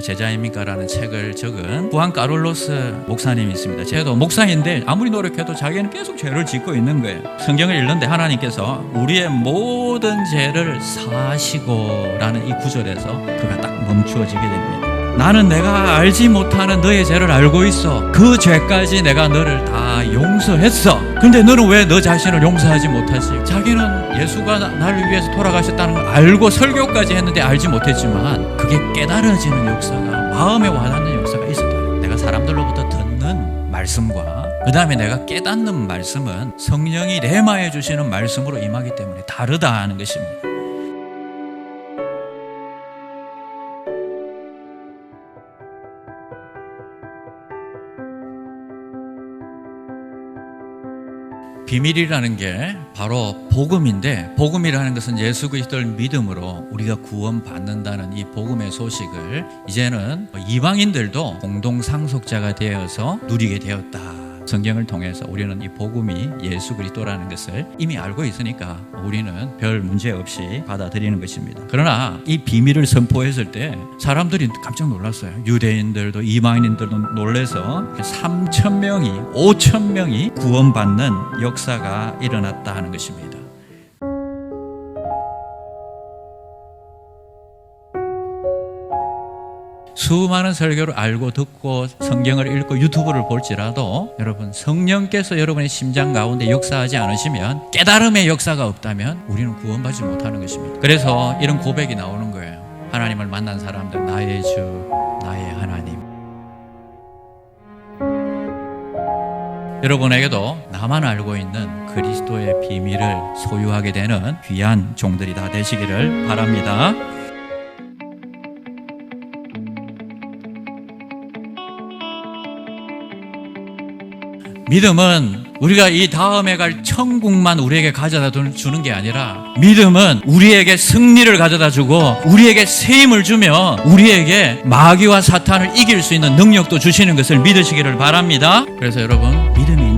제자입니까 라는 책을 적은 후안 까롤로스 목사님이 있습니다. 제도 목사인데 아무리 노력해도 자기는 계속 죄를 짓고 있는 거예요. 성경을 읽는데 하나님께서 우리의 모든 죄를 사시고 라는 이 구절에서 그가 딱 멈추어지게 됩니다. 나는 내가 알지 못하는 너의 죄를 알고 있어. 그 죄까지 내가 너를 다 용서했어. 근데 너는 왜 너 자신을 용서하지 못하지? 자기는 예수가 나- 나를 위해서 돌아가셨다는 걸 알고 설교까지 했는데 알지 못했지만 그게 깨달아지는 역사가 마음에 와닿는 역사가 있었다. 내가 사람들로부터 듣는 말씀과 그 다음에 내가 깨닫는 말씀은 성령이 내마해 주시는 말씀으로 임하기 때문에 다르다 하는 것입니다. 비밀이라는 게 바로 복음인데 복음이라는 것은 예수 그리스도를 믿음으로 우리가 구원받는다는 이 복음의 소식을 이제는 이방인들도 공동 상속자가 되어서 누리게 되었다. 성경을 통해서 우리는 이 복음이 예수 그리스도라는 것을 이미 알고 있으니까 우리는 별 문제 없이 받아들이는 것입니다. 그러나 이 비밀을 선포했을 때 사람들이 깜짝 놀랐어요. 유대인들도 이방인들도 놀래서 3천 명이 5천 명이 구원받는 역사가 일어났다 하는 것입니다. 수많은 설교를 알고 듣고 성경을 읽고 유튜브를 볼지라도 여러분 성령께서 여러분의 심장 가운데 역사하지 않으시면 깨달음의 역사가 없다면 우리는 구원받지 못하는 것입니다. 그래서 이런 고백이 나오는 거예요. 하나님을 만난 사람들 나의 주 나의 하나님 여러분에게도 나만 알고 있는 그리스도의 비밀을 소유하게 되는 귀한 종들이 다 되시기를 바랍니다. 믿음은 우리가 이 다음에 갈 천국만 우리에게 가져다 주는 게 아니라 믿음은 우리에게 승리를 가져다 주고 우리에게 새 힘을 주며 우리에게 마귀와 사탄을 이길 수 있는 능력도 주시는 것을 믿으시기를 바랍니다. 그래서 여러분 믿음이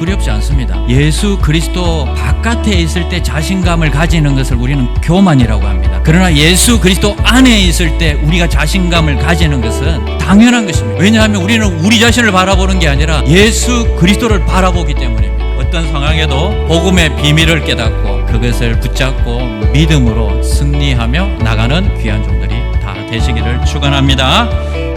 두렵지 않습니다. 예수 그리스도 바깥에 있을 때 자신감을 가지는 것을 우리는 교만이라고 합니다. 그러나 예수 그리스도 안에 있을 때 우리가 자신감을 가지는 것은 당연한 것입니다. 왜냐하면 우리는 우리 자신을 바라보는 게 아니라 예수 그리스도를 바라보기 때문입니다. 어떤 상황에도 복음의 비밀을 깨닫고 그것을 붙잡고 믿음으로 승리하며 나가는 귀한 종들이 다 되시기를 축원합니다.